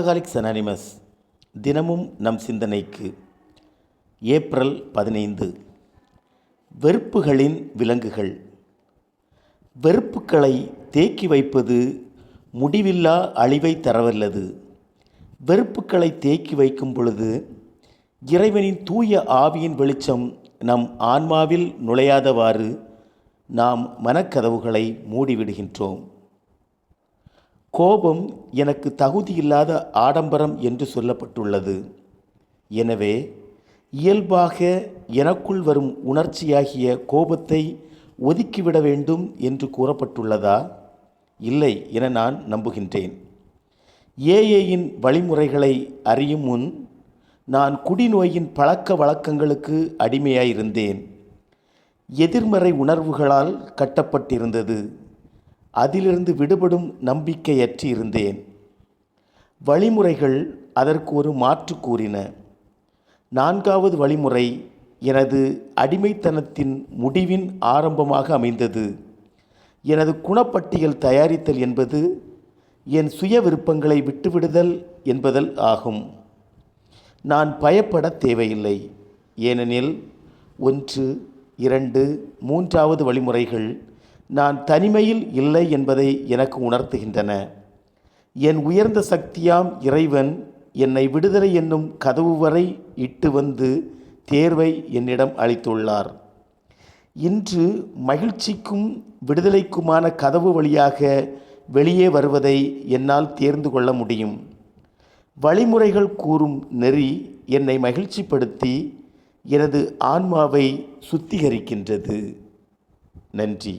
Alcoholics anonymous தினமும் நம் சிந்தனைக்கு ஏப்ரல் பதினைந்து. வெறுப்புகளின் விலங்குகள். வெறுப்புக்களை தேக்கி வைப்பது முடிவில்லா அழிவை தரவல்லது. வெறுப்புக்களை தேக்கி வைக்கும் பொழுது இறைவனின் தூய ஆவியின் வெளிச்சம் நம் ஆன்மாவில் நுழையாதவாறு நாம் மனக்கதவுகளை மூடிவிடுகின்றோம். கோபம் எனக்கு தகுதியில்லாத ஆடம்பரம் என்று சொல்லப்பட்டுள்ளது. எனவே இயல்பாக எனக்குள் வரும் உணர்ச்சியாகிய கோபத்தை ஒதுக்கிவிட வேண்டும் என்று கூறப்பட்டுள்ளதா? இல்லை என நான் நம்புகின்றேன். ஏஏயின் வழிமுறைகளை அறியும் முன் நான் குடிநோயின் பழக்க வழக்கங்களுக்கு அடிமையாயிருந்தேன். எதிர்மறை உணர்வுகளால் கட்டப்பட்டிருந்தது. அதிலிருந்து விடுபடும் நம்பிக்கையற்றி இருந்தேன். வழிமுறைகள் அதற்கு ஒரு மாற்று கூறின. நான்காவது வழிமுறை எனது அடிமைத்தனத்தின் முடிவின் ஆரம்பமாக அமைந்தது. எனது குணப்பட்டியல் தயாரித்தல் என்பது என் சுய விருப்பங்களை விட்டுவிடுதல் என்பதல் ஆகும். நான் பயப்பட தேவையில்லை. ஏனெனில் ஒன்று இரண்டு மூன்றாவது வழிமுறைகள் நான் தனிமையில் இல்லை என்பதை எனக்கு உணர்த்துகின்றன. என் உயர்ந்த சக்தியாம் இறைவன் என்னை விடுதலை என்னும் கதவு வரை இட்டு வந்து தேர்வை என்னிடம் அளித்துள்ளார். இன்று மகிழ்ச்சிக்கும் விடுதலைக்குமான கதவு வழியாக வெளியே வருவதை என்னால் தேர்ந்து கொள்ள முடியும். வழிமுறைகள் கூறும் நெறி என்னை மகிழ்ச்சிப்படுத்தி எனது ஆன்மாவை சுத்திகரிக்கின்றது. நன்றி.